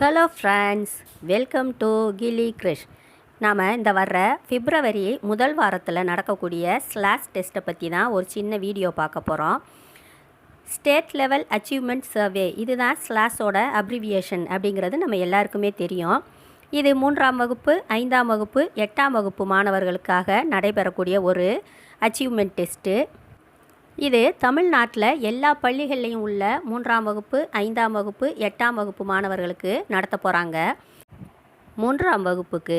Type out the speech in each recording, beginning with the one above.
Hello friends welcome to கிலி கிரிஷ் நாம் இந்த வர்ற பிப்ரவரி முதல் வாரத்தில் நடக்கக்கூடிய ஸ்லாஷ் டெஸ்ட்டை பற்றி தான் ஒரு சின்ன வீடியோ பார்க்க போகிறோம் ஸ்டேட் லெவல் அச்சீவ்மெண்ட் சர்வே இதுதான் ஸ்லாஷோட அப்ரிவியேஷன் அப்படிங்கிறது நம்ம எல்லாருக்குமே தெரியும். இது மூன்றாம் வகுப்பு ஐந்தாம் வகுப்பு எட்டாம் வகுப்பு மாணவர்களுக்காக நடைபெறக்கூடிய ஒரு அச்சீவ்மெண்ட் டெஸ்ட்டு இது தமிழ்நாட்டில் எல்லா பள்ளிகள்லையும் உள்ள மூன்றாம் வகுப்பு ஐந்தாம் வகுப்பு எட்டாம் வகுப்பு மாணவர்களுக்கு நடத்த போகிறாங்க மூன்றாம் வகுப்புக்கு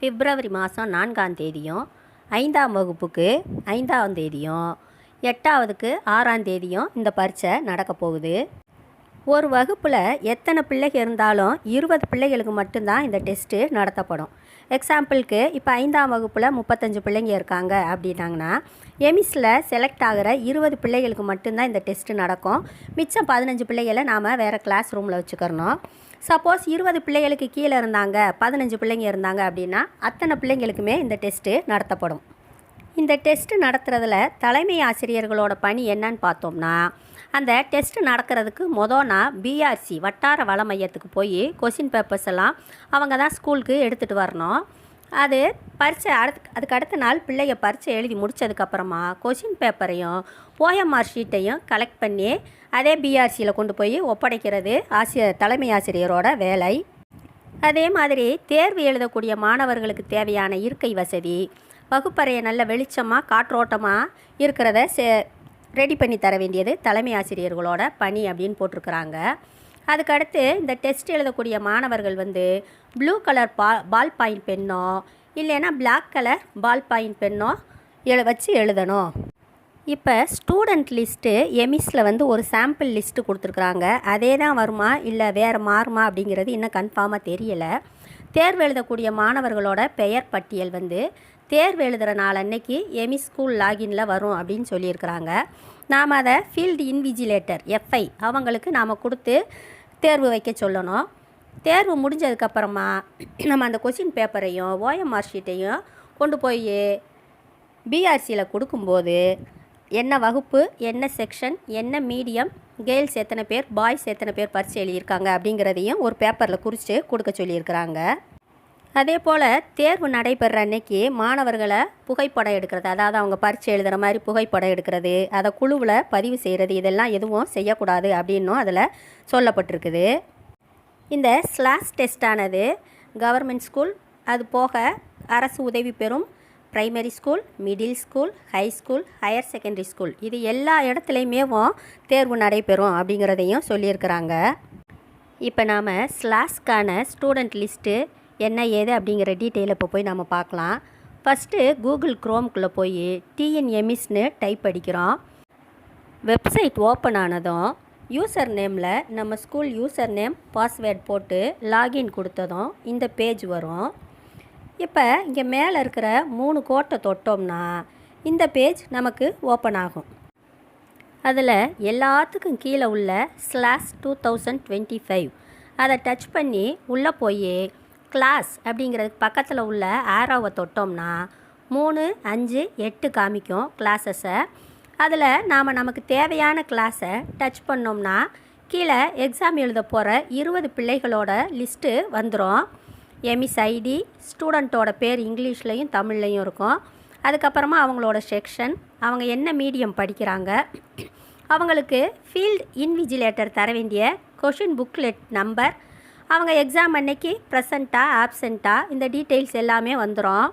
பிப்ரவரி மாதம் நான்காம் தேதியும் ஐந்தாம் வகுப்புக்கு ஐந்தாம் தேதியும் எட்டாவதுக்கு ஆறாம் தேதியும் இந்த பரீட்சை நடக்க போகுது. ஒரு வகுப்பில் எத்தனை பிள்ளைகள் இருந்தாலும் இருபது பிள்ளைகளுக்கு மட்டும்தான் இந்த டெஸ்ட்டு நடத்தப்படும். எக்ஸாம்பிளுக்கு இப்போ ஐந்தாம் வகுப்பில் முப்பத்தஞ்சு பிள்ளைங்க இருக்காங்க அப்படின்னாங்கன்னா எமிஸில் செலக்ட் ஆகிற இருபது பிள்ளைகளுக்கு மட்டும்தான் இந்த டெஸ்ட்டு நடக்கும். மிச்சம் பதினஞ்சு பிள்ளைகளை நாம் வேறு கிளாஸ் ரூமில் வச்சுக்கிறணும். சப்போஸ் இருபது பிள்ளைகளுக்கு கீழே இருந்தாங்க பதினஞ்சு பிள்ளைங்க இருந்தாங்க அப்படின்னா அத்தனை பிள்ளைங்களுக்குமே இந்த டெஸ்ட்டு நடத்தப்படும். இந்த டெஸ்ட்டு நடத்துகிறதுல தலைமை ஆசிரியர்களோட பணி என்னன்னு பார்த்தோம்னா அந்த டெஸ்ட் நடக்கிறதுக்கு மொதல் நான் பிஆர்சி வட்டார வள மையத்துக்கு போய் கொஷின் பேப்பர்ஸ் எல்லாம் அவங்க தான் ஸ்கூலுக்கு எடுத்துகிட்டு வரணும். அது பரீட்சை அடுத்து அதுக்கு அடுத்த நாள் பிள்ளைய பரீட்சை எழுதி முடித்ததுக்கப்புறமா கொஷின் பேப்பரையும் ஓஎம்ஆர் ஷீட்டையும் கலெக்ட் பண்ணி அதே பிஆர்சியில் கொண்டு போய் ஒப்படைக்கிறது ஆசிரியர் தலைமை ஆசிரியரோட வேலை. அதே மாதிரி தேர்வு எழுதக்கூடிய மாணவர்களுக்கு தேவையான இருக்கை வசதி வகுப்பறையை நல்ல வெளிச்சமாக காற்றோட்டமாக இருக்கிறத சே ரெடி பண்ணி தர வேண்டியது தலைமை ஆசிரியர்களோட பணி அப்படின்னு போட்டிருக்கிறாங்க. அதுக்கடுத்து இந்த டெஸ்ட் எழுதக்கூடிய மாணவர்கள் வந்து ப்ளூ கலர் பா பால் பாயிண்ட் பென்னோ இல்லைன்னா பிளாக் கலர் பால் பாயிண்ட் பென்னோ எழு வச்சு எழுதணும். இப்போ ஸ்டூடெண்ட் லிஸ்ட்டு எமிஸில் வந்து ஒரு சாம்பிள் லிஸ்ட்டு கொடுத்துருக்குறாங்க. அதே தான் வருமா? இல்லை வேறு மாறுமா அப்படிங்கிறது இன்னும் கன்ஃபார்மாக தெரியலை. தேர்வு எழுதக்கூடிய மாணவர்களோட பெயர் பட்டியல் வந்து தேர்வு எழுதுகிற நாள் அன்னைக்கு எமி ஸ்கூல் லாகின்ல வரும் அப்படின்னு சொல்லியிருக்கிறாங்க. நாம் அதை ஃபீல்டு இன்விஜிலேட்டர் எஃப்ஐ அவங்களுக்கு நாம் கொடுத்து தேர்வு வைக்க சொல்லணும். தேர்வு முடிஞ்சதுக்கப்புறமா நம்ம அந்த கொஷின் பேப்பரையும் ஓஎம்ஆர் ஷீட்டையும் கொண்டு போய் பிஆர்சியில் கொடுக்கும்போது என்ன வகுப்பு என்ன செக்ஷன் என்ன மீடியம் கேர்ள்ஸ் எத்தனை பேர் பாய்ஸ் எத்தனை பேர் பரிசு எழுதியிருக்காங்க அப்படிங்கிறதையும் ஒரு பேப்பரில் குறித்து கொடுக்க சொல்லியிருக்கிறாங்க. அதே போல் தேர்வு நடைபெற அன்னைக்கு மாணவர்களை புகைப்படம் எடுக்கிறது அதாவது அவங்க பரிச்சு எழுதுகிற மாதிரி புகைப்படம் எடுக்கிறது அதை குழுவில் பதிவு செய்கிறது இதெல்லாம் எதுவும் செய்யக்கூடாது அப்படின்னும் அதில் சொல்லப்பட்டிருக்குது. இந்த ஸ்லாஷ் டெஸ்டானது கவர்மெண்ட் ஸ்கூல் அது போக அரசு உதவி பெறும் primary school middle school high school higher secondary school. இது எல்லா இடத்துலையுமேவும் தேர்வு நடைபெறும் அப்படிங்கிறதையும் சொல்லியிருக்கிறாங்க. இப்போ நாம் ஸ்லாஸ்க்கான ஸ்டூடெண்ட் லிஸ்ட்டு என்ன ஏது அப்படிங்கிற டீட்டெயிலை இப்போ போய் நம்ம பார்க்கலாம். ஃபஸ்ட்டு கூகுள் க்ரோம்குள்ளே போய் டிஎன்எம்இஸ்னு டைப் அடிக்கிறோம். வெப்சைட் ஓப்பன் ஆனதும் யூசர் நேமில் நம்ம ஸ்கூல் யூசர் நேம் பாஸ்வேர்ட் போட்டு லாகின் கொடுத்ததும் இந்த பேஜ் வரும். இப்போ இங்கே மேலே இருக்கிற மூணு கோட்டை தொட்டோம்னா இந்த பேஜ் நமக்கு ஓப்பன் ஆகும். அதில் எல்லாத்துக்கும் கீழே உள்ள slash two thousand twenty five அதை டச் பண்ணி உள்ளே போய் கிளாஸ் அப்படிங்கிறதுக்கு பக்கத்தில் உள்ள ஆரோவை தொட்டோம்னா மூணு அஞ்சு எட்டு காமிக்கும் கிளாஸஸை அதில் நாம் நமக்கு தேவையான கிளாஸை டச் பண்ணோம்னா கீழே எக்ஸாம் எழுத போகிற இருபது பிள்ளைகளோட லிஸ்ட்டு வந்துடும் எமிஸ் ஐடி ஸ்டூடெண்ட்டோட பேர் இங்கிலீஷ்லேயும் தமிழ்லையும் இருக்கும். அதுக்கப்புறமா அவங்களோட செக்ஷன் அவங்க என்ன மீடியம் படிக்கிறாங்க. அவங்களுக்கு ஃபீல்ட் இன்விஜிலேட்டர் தர வேண்டிய கொஷின் புக்லெட் நம்பர் அவங்க எக்ஸாம் அன்னைக்கு ப்ரெசண்ட்டாக ஆப்சண்ட்டாக இந்த டீட்டெயில்ஸ் எல்லாமே வந்துடும்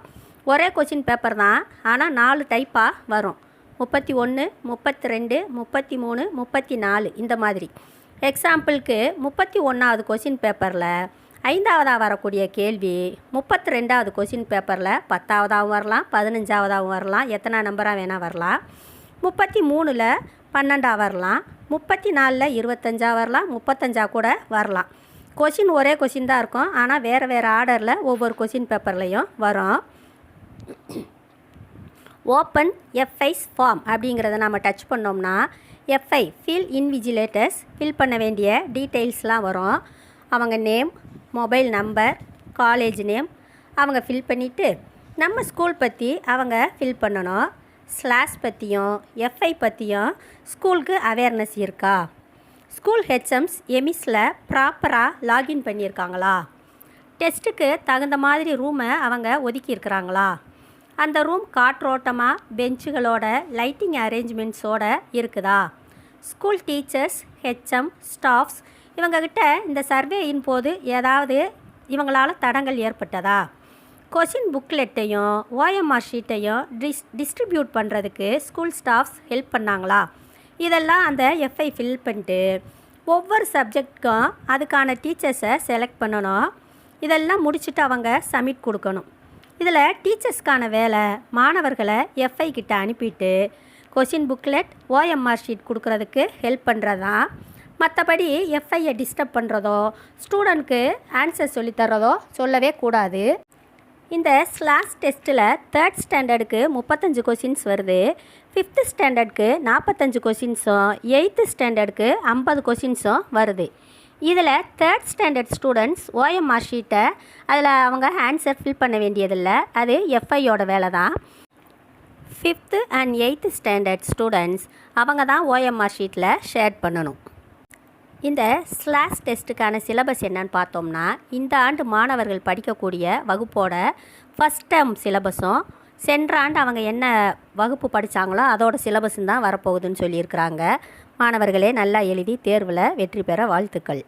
ஒரே கொஷின் பேப்பர் தான் ஆனால் நாலு டைப்பாக வரும். முப்பத்தி ஒன்று முப்பத்தி ரெண்டு முப்பத்தி மூணு முப்பத்தி நாலு இந்த மாதிரி. எக்ஸாம்பிளுக்கு முப்பத்தி ஒன்றாவது கொஷின் பேப்பரில் ஐந்தாவதாக வரக்கூடிய கேள்வி முப்பத்தி ரெண்டாவது கொஷின் பேப்பரில் பத்தாவதாகவும் வரலாம் பதினஞ்சாவதாகவும் வரலாம் எத்தனை நம்பராக வேணால் வரலாம். முப்பத்தி மூணில் பன்னெண்டாக வரலாம் முப்பத்தி நாலில் இருபத்தஞ்சா வரலாம் முப்பத்தஞ்சா கூட வரலாம். கொஷின் ஒரே கொஷின் தான் இருக்கும் ஆனால் வேறு வேறு ஆர்டரில் ஒவ்வொரு கொஷின் பேப்பர்லேயும் வரும். ஓப்பன் எஃப்ஐஸ் ஃபார்ம் அப்படிங்கிறத நம்ம டச் பண்ணோம்னா எஃப்ஐ ஃபீல் இன்விஜிலேட்டர்ஸ் ஃபில் பண்ண வேண்டிய டீட்டெயில்ஸ்லாம் வரும். அவங்க name mobile number college name அவங்க ஃபில் பண்ணிவிட்டு நம்ம ஸ்கூல் பற்றி அவங்க ஃபில் பண்ணணும். ஸ்லாஸ் பற்றியும் எஃப்ஐ பற்றியும் ஸ்கூலுக்கு அவேர்னஸ் இருக்கா? ஸ்கூல் ஹெச்எம்ஸ் எமிஸில் ப்ராப்பராக லாகின் பண்ணியிருக்காங்களா? டெஸ்ட்டுக்கு தகுந்த மாதிரி ரூமை அவங்க ஒதுக்கியிருக்கிறாங்களா அந்த ரூம் காற்றோட்டமாக பெஞ்சுகளோட லைட்டிங் அரேஞ்ச்மெண்ட்ஸோட இருக்குதா? ஸ்கூல் டீச்சர்ஸ் ஹெச்எம் ஸ்டாஃப்ஸ் இவங்கக்கிட்ட இந்த சர்வேயின் போது ஏதாவது இவங்களால் தடங்கள் ஏற்பட்டதா? கொஷின் புக்லெட்டையும் ஓஎம்ஆர் ஷீட்டையும் டிஸ் டிஸ்ட்ரிபியூட் பண்ணுறதுக்கு ஸ்கூல் ஸ்டாஃப்ஸ் ஹெல்ப் பண்ணாங்களா? இதெல்லாம் அந்த எஃப்ஐ ஃபில் பண்ணிட்டு ஒவ்வொரு சப்ஜெக்ட்க்கும் அதுக்கான டீச்சர்ஸை செலக்ட் பண்ணணும். இதெல்லாம் முடிச்சுட்டு அவங்க சப்மிட் கொடுக்கணும். இதில் டீச்சர்ஸ்க்கான வேலை மாணவர்களை எஃப்ஐ கிட்ட அனுப்பிட்டு கொஷின் புக்லெட் ஓஎம்ஆர் ஷீட் கொடுக்குறதுக்கு ஹெல்ப் பண்ணுறது தான் மற்றபடி எஃப்ஐயை டிஸ்டர்ப் பண்ணுறதோ ஸ்டூடெண்ட்க்கு ஆன்சர் சொல்லித்தரதோ சொல்லவே கூடாது. இந்த ஸ்லாஸ் டெஸ்ட்டில் தேர்ட் ஸ்டாண்டர்டுக்கு முப்பத்தஞ்சு கொஷின்ஸ் வருது. ஃபிஃப்த்து ஸ்டாண்டர்டுக்கு நாற்பத்தஞ்சு கொஷின்ஸும் எயித்து ஸ்டாண்டர்டுக்கு ஐம்பது கொஷின்ஸும் வருது. இதில் தேர்ட் ஸ்டாண்டர்ட் ஸ்டூடெண்ட்ஸ் ஓஎம்ஆர் ஷீட்டை அதில் அவங்க ஆன்சர் ஃபில் பண்ண வேண்டியதில்லை. அது எஃப்ஐயோட வேலை தான். Fifth and eighth standard students அவங்க தான் ஓஎம்ஆர் ஷீட்டில் ஷேர் பண்ணணும். இந்த ஸ்லாஸ் டெஸ்ட்டுக்கான சிலபஸ் என்னன்னு பார்த்தோம்னா இந்த ஆண்டு மாணவர்கள் படிக்கக்கூடிய வகுப்போட ஃபஸ்ட் டேர்ம் சிலபஸும் சென்ற ஆண்டு அவங்க என்ன வகுப்பு படித்தாங்களோ அதோட சிலபஸும் தான் வரப்போகுதுன்னு சொல்லியிருக்கிறாங்க. மாணவர்களே நல்லா எழுதி தேர்வில் வெற்றி பெற வாழ்த்துக்கள்.